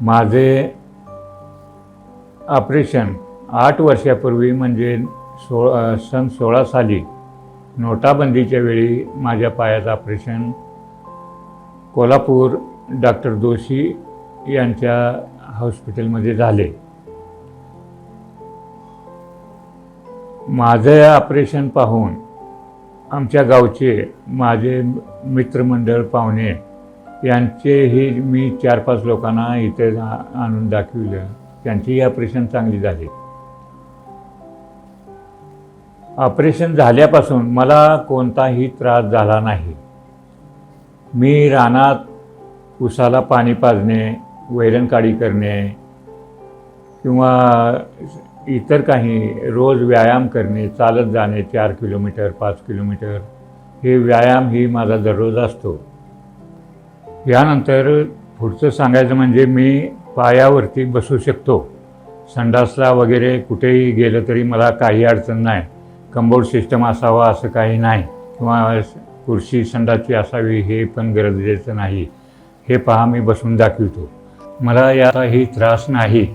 माझे ऑपरेशन आठ वर्षापूर्वी म्हणजे सो सन सोळा साली नोटाबंदीच्या वेळी माझ्या पायाचं ऑपरेशन कोल्हापूर डॉक्टर दोशी यांच्या हॉस्पिटलमध्ये झाले. माझं ऑपरेशन पाहून आमच्या गावचे माझे मित्रमंडळ पाहुणे यांचेही मी चार पाच लोकांना इथे आणून दाखविलं. त्यांचीही ऑपरेशन चांगली झाली. ऑपरेशन झाल्यापासून मला कोणताही त्रास झाला नाही. मी रानात उसाला पाणी पाजणे वैरणकाडी करणे किंवा इतर काही रोज व्यायाम करणे चालत जाणे चार किलोमीटर पाच किलोमीटर हे व्यायाम ही माझा दररोज असतो. यानंतर पुढचं सांगायचं म्हणजे मी पायावरती बसू शकतो. संडासला वगैरे कुठेही गेलं तरी मला काही अडचण नाही. कंबोर्ड सिस्टम असावा असं काही नाही. किंवा खुर्शी संडासची असावी हे पण गरजेचं नाही. हे पहा मी बसून दाखवितो. मला याचाही त्रास नाही.